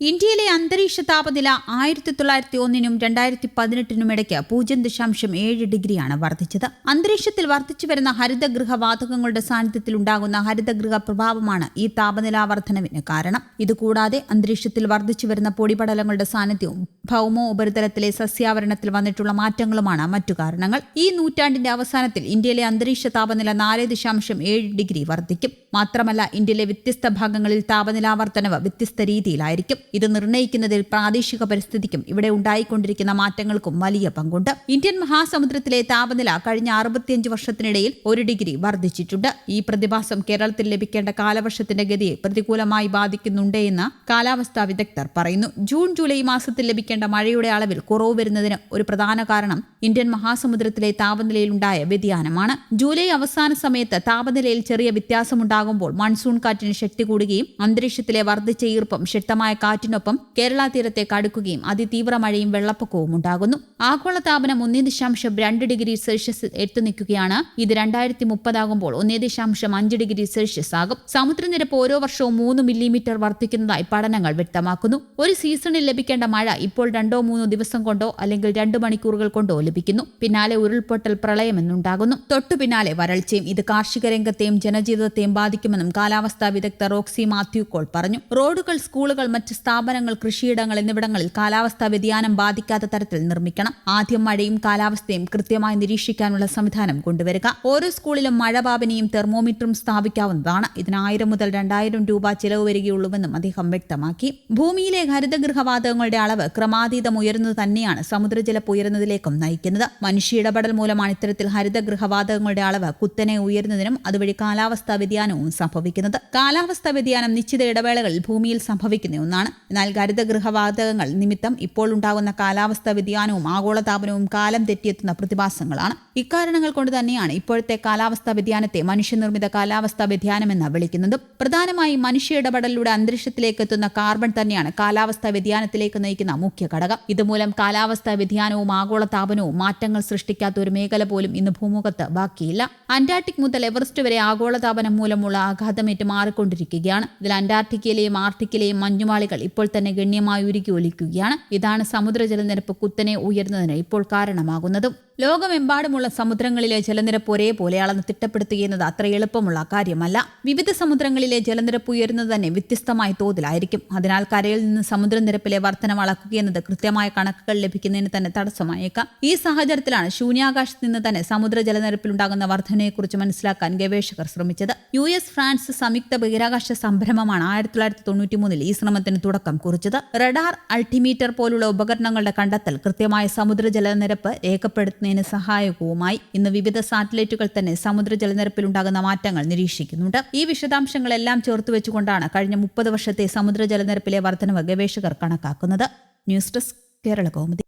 ഇന്ത്യയിലെ അന്തരീക്ഷ താപനില ആയിരത്തി തൊള്ളായിരത്തി ഒന്നിനും രണ്ടായിരത്തി പതിനെട്ടിനും ഇടയ്ക്ക് പൂജ്യം ദശാംശം ഏഴ് ഡിഗ്രിയാണ് വർദ്ധിച്ചത്. അന്തരീക്ഷത്തിൽ വർദ്ധിച്ചു വരുന്ന ഹരിതഗൃഹ വാതകങ്ങളുടെ സാന്നിധ്യത്തിൽ ഉണ്ടാകുന്ന ഹരിതഗൃഹ പ്രഭാവമാണ് ഈ താപനില വർധനവിന് കാരണം. ഇതുകൂടാതെ അന്തരീക്ഷത്തിൽ വർദ്ധിച്ചു വരുന്ന പൊടിപടലങ്ങളുടെ സാന്നിധ്യവും ഭൗമോ ഉപരിതലത്തിലെ സസ്യാവരണത്തിൽ വന്നിട്ടുള്ള മാറ്റങ്ങളുമാണ് മറ്റു കാരണങ്ങൾ. ഈ നൂറ്റാണ്ടിന്റെ അവസാനത്തിൽ ഇന്ത്യയിലെ അന്തരീക്ഷ താപനില നാല് ദശാംശം ഏഴ് ഡിഗ്രി വർദ്ധിക്കും. മാത്രമല്ല ഇന്ത്യയിലെ വ്യത്യസ്ത ഭാഗങ്ങളിൽ താപനില വർധനവ് വ്യത്യസ്ത രീതിയിലായിരിക്കും. ഇത് നിർണയിക്കുന്നതിൽ പ്രാദേശിക പരിസ്ഥിതിക്കും ഇവിടെ ഉണ്ടായിക്കൊണ്ടിരിക്കുന്ന മാറ്റങ്ങൾക്കും വലിയ പങ്കുണ്ട്. ഇന്ത്യൻ മഹാസമുദ്രത്തിലെ താപനില കഴിഞ്ഞ അറുപത്തിയഞ്ച് വർഷത്തിനിടയിൽ ഒരു ഡിഗ്രി വർദ്ധിച്ചിട്ടുണ്ട്. ഈ പ്രതിഭാസം കേരളത്തിൽ ലഭിക്കേണ്ട കാലവർഷത്തിന്റെ ഗതിയെ പ്രതികൂലമായി ബാധിക്കുന്നുണ്ടെന്ന് കാലാവസ്ഥാ വിദഗ്ധർ പറയുന്നു. ജൂൺ ജൂലൈ മാസത്തിൽ ലഭിക്കേണ്ട മഴയുടെ അളവിൽ കുറവ് വരുന്നതിന് ഒരു പ്രധാന കാരണം ഇന്ത്യൻ മഹാസമുദ്രത്തിലെ താപനിലയിലുണ്ടായ വ്യതിയാനമാണ്. ജൂലൈ അവസാന സമയത്ത് താപനിലയിൽ ചെറിയ വ്യത്യാസമുണ്ടാകുമ്പോൾ മൺസൂൺ കാറ്റിന് ശക്തി കൂടുകയും അന്തരീക്ഷത്തിലെ വർദ്ധിച്ച ഈർപ്പം ശക്തമായ കാറ്റിനൊപ്പം കേരള തീരത്തെ കടുക്കുകയും അതിതീവ്ര മഴയും വെള്ളപ്പൊക്കവും ഉണ്ടാകുന്നു. ആഗോളതാപനം ഒന്നേ ദശാംശം രണ്ട് ഡിഗ്രി സെൽഷ്യസ് എത്തി നിൽക്കുകയാണ്. ഇത് രണ്ടായിരത്തി മുപ്പതാകുമ്പോൾ ഒന്നേ ദശാംശം അഞ്ച് ഡിഗ്രി സെൽഷ്യസ് ആകും. സമുദ്രനിരപ്പ് ഓരോ വർഷവും മൂന്ന് മില്ലിമീറ്റർ വർദ്ധിക്കുന്നതായി പഠനങ്ങൾ വ്യക്തമാക്കുന്നു. ഒരു സീസണിൽ ലഭിക്കേണ്ട മഴ ഇപ്പോൾ രണ്ടോ മൂന്നോ ദിവസം കൊണ്ടോ അല്ലെങ്കിൽ രണ്ട് മണിക്കൂറുകൾ കൊണ്ടോ ലഭിക്കുന്നു. പിന്നാലെ ഉരുൾപൊട്ടൽ പ്രളയമെന്നുണ്ടാകുന്നു. തൊട്ടു പിന്നാലെ വരൾച്ചയും ഇത് കാർഷിക രംഗത്തെയും ജനജീവിതത്തെയും ബാധിക്കുമെന്നും കാലാവസ്ഥാ വിദഗ്ധ റോക്സി മാത്യു കോൾ പറഞ്ഞു. റോഡുകൾ സ്കൂളുകൾ മറ്റ് സ്ഥാപനങ്ങൾ കൃഷിയിടങ്ങൾ എന്നിവിടങ്ങളിൽ കാലാവസ്ഥാ വ്യതിയാനം ബാധിക്കാത്ത തരത്തിൽ നിർമ്മിക്കണം. ആദ്യം മഴയും കാലാവസ്ഥയും കൃത്യമായി നിരീക്ഷിക്കാനുള്ള സംവിധാനം കൊണ്ടുവരിക. ഓരോ സ്കൂളിലും മഴപാപനിയും തെർമോമീറ്ററും സ്ഥാപിക്കാവുന്നതാണ്. ഇതിന് ആയിരം മുതൽ രണ്ടായിരം രൂപ ചിലവ് വരികയുള്ളൂവെന്നും അദ്ദേഹം വ്യക്തമാക്കി. ഭൂമിയിലെ ഹരിതഗൃഹവാതകങ്ങളുടെ അളവ് ക്രമാതീതം ഉയരുന്നത് തന്നെയാണ് സമുദ്രജലപ്പ് ഉയരുന്നതിലേക്കും നയിക്കുന്നത്. മനുഷ്യ ഇടപെടൽ മൂലമാണ് ഇത്തരത്തിൽ ഹരിതഗൃഹവാതകങ്ങളുടെ അളവ് കുത്തനെ ഉയരുന്നതിനും അതുവഴി കാലാവസ്ഥാ വ്യതിയാനവും സംഭവിക്കുന്നത്. കാലാവസ്ഥാ വ്യതിയാനം നിശ്ചിത ഇടവേളകളിൽ ഭൂമിയിൽ സംഭവിക്കുന്ന ഒന്നാണ്. എന്നാൽ ഹരിതഗൃഹവാതകങ്ങൾ നിമിത്തം ഇപ്പോൾ ഉണ്ടാകുന്ന കാലാവസ്ഥാ വ്യതിയാനവും ആഗോളതാപനവും കാലം തെറ്റിയെത്തുന്ന പ്രതിഭാസങ്ങളാണ്. ഇക്കാരണങ്ങൾ കൊണ്ട് തന്നെയാണ് ഇപ്പോഴത്തെ കാലാവസ്ഥാ വ്യതിയാനത്തെ മനുഷ്യനിർമ്മിത കാലാവസ്ഥാ വ്യതിയാനമെന്ന് വിളിക്കുന്നത്. പ്രധാനമായും മനുഷ്യ ഇടപെടലിലൂടെ അന്തരീക്ഷത്തിലേക്ക് എത്തുന്ന കാർബൺ തന്നെയാണ് കാലാവസ്ഥാ വ്യതിയാനത്തിലേക്ക് നയിക്കുന്ന മുഖ്യ ഘടകം. ഇതുമൂലം കാലാവസ്ഥാ വ്യതിയാനവും ആഗോളതാപനവും മാറ്റങ്ങൾ സൃഷ്ടിക്കാത്ത ഒരു മേഖല പോലും ഇന്ന് ഭൂമുഖത്ത് ബാക്കിയില്ല. അന്റാർട്ടിക് മുതൽ എവറസ്റ്റ് വരെ ആഗോളതാപനം മൂലമുള്ള ആഘാതമേറ്റ് മാറിക്കൊണ്ടിരിക്കുകയാണ്. ഇതിൽ അന്റാർട്ടിക്കയിലെയും ആർട്ടിക്കിലെയും മഞ്ഞുമാളികൾ ഇപ്പോൾ തന്നെ ഗണ്യമായി ഉരുക്കി ഒലിക്കുകയാണ്. ഇതാണ് സമുദ്രജലനിരപ്പ് കുത്തനെ ഉയരുന്നതിന് ഇപ്പോൾ കാരണമാകുന്നതും. ലോകമെമ്പാടുമുള്ള സമുദ്രങ്ങളിലെ ജലനിരപ്പ് ഒരേപോലെ അളന്ന് തിട്ടപ്പെടുത്തുകയെന്നത് അത്ര എളുപ്പമുള്ള കാര്യമല്ല. വിവിധ സമുദ്രങ്ങളിലെ ജലനിരപ്പ് ഉയരുന്നത് തന്നെ വ്യത്യസ്തമായ തോതിലായിരിക്കും. അതിനാൽ കരയിൽ നിന്ന് സമുദ്രനിരപ്പിലെ വർധനം അളക്കുകയെന്നത് കൃത്യമായ കണക്കുകൾ ലഭിക്കുന്നതിന് തന്നെ തടസ്സമായേക്കാം. ഈ സാഹചര്യത്തിലാണ് ശൂന്യാകാശത്ത് നിന്ന് തന്നെ സമുദ്ര ജലനിരപ്പിലുണ്ടാകുന്ന വർധനയെക്കുറിച്ച് മനസ്സിലാക്കാൻ ഗവേഷകർ ശ്രമിച്ചത്. യു എസ് ഫ്രാൻസ് സംയുക്ത ബഹിരാകാശ സംരംഭമാണ് ആയിരത്തി തൊള്ളായിരത്തി തൊണ്ണൂറ്റി മൂന്നിൽ ഈ ശ്രമത്തിന് തുടക്കം കുറിച്ചത്. റഡാർ അൾട്ടിമീറ്റർ പോലുള്ള ഉപകരണങ്ങളുടെ കണ്ടെത്തൽ കൃത്യമായ സമുദ്ര ജലനിരപ്പ് രേഖപ്പെടുത്തുന്നതിന് സഹായകവുമായി ഇന്ന് വിവിധ സാറ്റലൈറ്റുകൾ തന്നെ സമുദ്ര ജലനിരപ്പിലുണ്ടാകുന്ന മാറ്റങ്ങൾ നിരീക്ഷിക്കുന്നുണ്ട്. ഈ വിശദാംശങ്ങളെല്ലാം ചേർത്ത് വെച്ചുകൊണ്ടാണ് കഴിഞ്ഞ മുപ്പത് വർഷത്തെ സമുദ്ര ജലനിരപ്പിലെ വർധനവ് ഗവേഷകർ കണക്കാക്കുന്നത്. News desk Kerala Kaumudi.